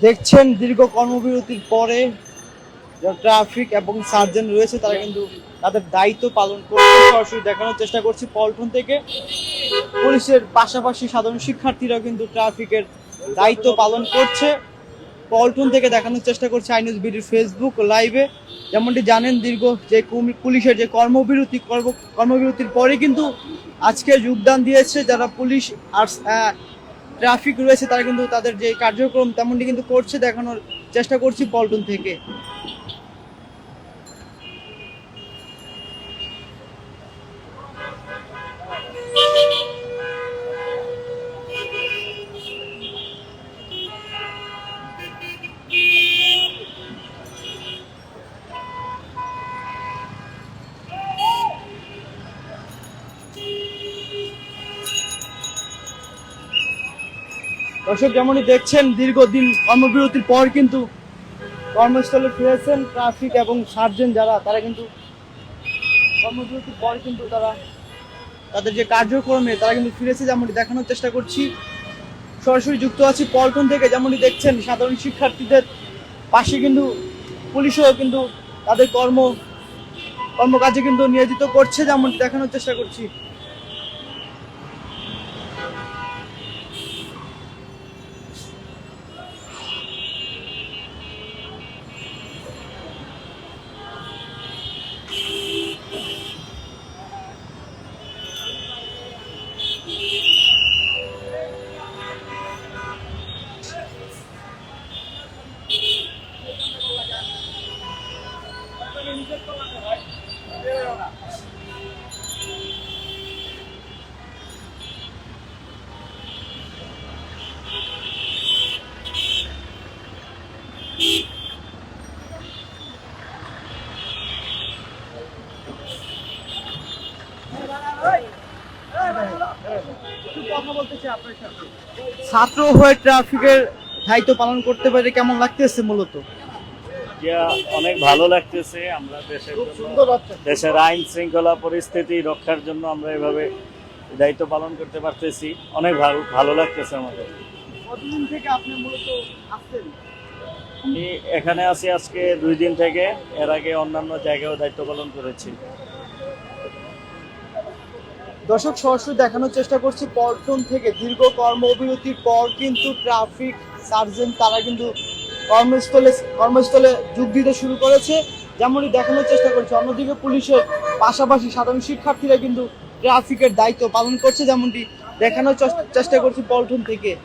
দেখছেন দীর্ঘ কর্মবিরতির পরে ট্রাফিক এবং সার্জেন্ট রয়েছে তারা কিন্তু তাদের দায়িত্ব পালন করছে। সরাসরি দেখানোর চেষ্টা করছি পল্টন থেকে। পুলিশের পাশাপাশি সাধারণ শিক্ষার্থীরাও কিন্তু ট্রাফিকের দায়িত্ব পালন করছে। পল্টন থেকে দেখানোর চেষ্টা করছে আইনিউজ বিডির ফেসবুক লাইভে। যেমনটি জানেন দীর্ঘ যে পুলিশের যে কর্মবিরতি কর্ম- কর্মবিরতির পরে কিন্তু আজকে যোগদান দিয়েছে যারা পুলিশ আর আহ, ট্রাফিক রয়েছে, তারা কিন্তু তাদের যে কার্যক্রম তেমনটি কিন্তু করছে, দেখানোর চেষ্টা করছি পল্টন থেকে। দর্শক, যেমনই দেখছেন, দীর্ঘদিন কর্মবিরতির পর কিন্তু কর্মস্থলে ফিরেছেন ট্রাফিক এবং সার্জেন্ট যারা, তারা কিন্তু কর্মবিরতির পর কিন্তু তারা তাদের যে কার্যক্রমে তারা কিন্তু ফিরেছে, যেমনটি দেখানোর চেষ্টা করছি। সরাসরি যুক্ত আছি পল্টন থেকে, যেমনটি দেখছেন, সাধারণ শিক্ষার্থীদের পাশে কিন্তু পুলিশও কিন্তু তাদের কর্ম কর্মকাজে কিন্তু নিয়োজিত করছে, যেমনটি দেখানোর চেষ্টা করছি। ছাত্র হয়ে ট্রাফিকের দায়িত্ব পালন করতে পারে কেমন লাগতেছে মূলত? অনেক ভালো লাগতেছে। আমরা দেশের দেশের আইন শৃঙ্খলা পরিস্থিতি রক্ষার জন্য আমরা এভাবে দায়িত্ব পালন করতে পারতেছি। অনেক ভালো ভালো লাগতেছে আমাদের। কতদিন থেকে আপনি মূলত আসছেন আমি এখানে আছি আজকে দুই দিন থেকে। এর আগে অন্যান্য জায়গায়ও দায়িত্ব পালন করেছি। দর্শক সরাসরি দেখানোর চেষ্টা করছি পল্টন থেকে। দীর্ঘ কর্মবিরতির পর কিন্তু ট্রাফিক সার্জেন্ট তারা কিন্তু কর্মস্থলে কর্মস্থলে যোগ দিতে শুরু করেছে। যেমনই দেখানোর চেষ্টা করছে, অন্যদিকে পুলিশের পাশাপাশি সাধারণ শিক্ষার্থীরা কিন্তু ট্রাফিকের দায়িত্ব পালন করছে, যেমনটি দেখানোর চেষ্টা- করছে করছি পল্টন থেকে।